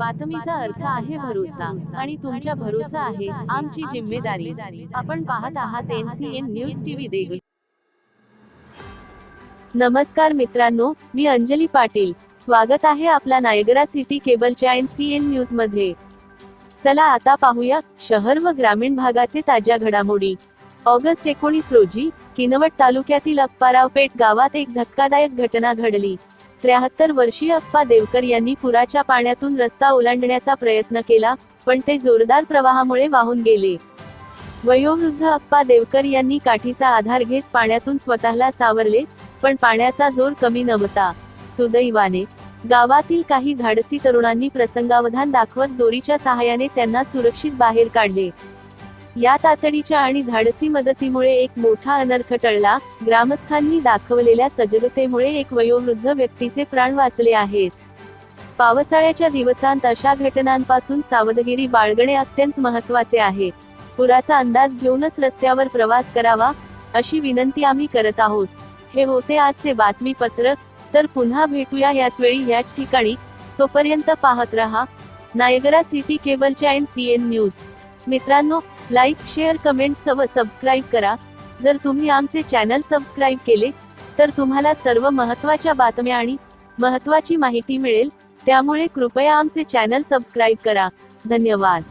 बातमीचा अर्थ आहे भरोसा आणि तुमच्या भरोसा आहे आमची जिम्मेदारी. आपण पाहत आहात एनसीएन न्यूज टीव्ही देगल नमस्कार मित्रांनो मी अंजली पाटील. स्वागत आहे आपला नायगरा सिटी केबलच्या एनसीएन न्यूजमध्ये. चला आता पाहूया शहर व ग्रामीण भागाचे ताज्या घडामोडी. ऑगस्ट एकोणीस रोजी किनवट तालुक्यातील अप्पारावपेठ गावात एक धक्कादायक घटना घडली. त्र्याहत्तर वर्षीय अप्पा देवकर यांनी पुराच्या पाण्यातून रस्ता ओलांडण्याचा प्रयत्न केला पण ते जोरदार प्रवाहामुळे वाहून गेले. वयोवृद्ध अप्पा देवकर यांनी काठीचा आधार घेत पाण्यातून स्वतःला सावरले पण पाण्याचा जोर कमी नव्हता. सुदैवाने गावातील काही धाडसी तरुणांनी प्रसंगावधान दाखवत दोरीच्या सहाय्याने त्यांना सुरक्षित बाहेर काढले. या तातडीच्या आणि धाडसी मदतीमुळे एक मोठा अनर्थ टळला. ग्रामस्थांनी दाखवलेल्या सजगतेमुळे एक वयोवृद्ध व्यक्तीचे प्राण वाचले आहेत. पावसाळ्याच्या दिवसांत अशा घटनांपासून सावधगिरी बाळगणे अत्यंत महत्त्वाचे आहे. पुराचा अंदाज घेऊनच रस्त्यावर प्रवास करावा अशी विनंती आम्ही करत आहोत. हे होते आजचे बातमीपत्र. तर पुन्हा भेटूया याच वेळी याच ठिकाणी. तोपर्यंत पाहत रहा. नायगरा सिटी केबलच्या एन सी एन न्यूज. मित्रांनो लाईक शेअर कमेंट सव सबस्क्राईब करा. जर तुम्ही आमचे चॅनल सबस्क्राईब केले तर तुम्हाला सर्व महत्त्वाच्या बातम्या आणि महत्त्वाची माहिती मिळेल. त्यामुळे कृपया आमचे चॅनल सबस्क्राईब करा. धन्यवाद.